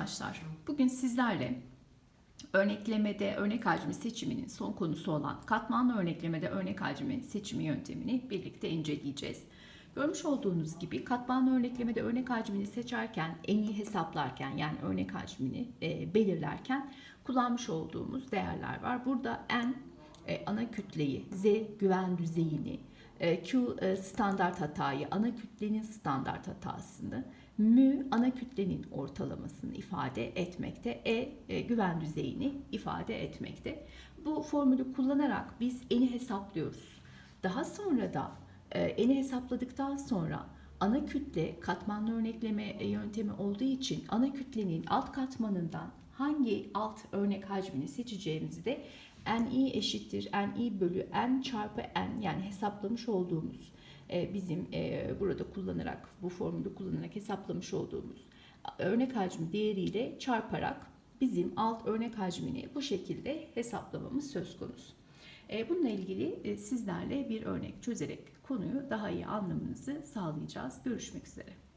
Arkadaşlar bugün sizlerle örneklemede örnek hacmi seçiminin son konusu olan katmanlı örneklemede örnek hacmi seçimi yöntemini birlikte inceleyeceğiz. Görmüş olduğunuz gibi katmanlı örneklemede örnek hacmini seçerken, eni hesaplarken yani örnek hacmini e, belirlerken kullanmış olduğumuz değerler var. Burada n e, ana kütleyi, z güven düzeyini, e, Q e, standart hatayı, ana kütlenin standart hatasını, mü ana kütlenin ortalamasını ifade etmekte, e, güven düzeyini ifade etmekte. Bu formülü kullanarak biz eni hesaplıyoruz. Daha sonra da eni hesapladıktan sonra ana kütle katmanlı örnekleme yöntemi olduğu için ana kütlenin alt katmanından hangi alt örnek hacmini seçeceğimizi de ni eşittir ni bölü n çarpı n yani hesaplamış olduğumuz e, bizim e, burada kullanarak bu formülü kullanarak hesaplamış olduğumuz örnek hacmi değeriyle çarparak bizim alt örnek hacmini bu şekilde hesaplamamız söz konusu. E, Bununla ilgili sizlerle bir örnek çözerek konuyu daha iyi anlamanızı sağlayacağız. Görüşmek üzere.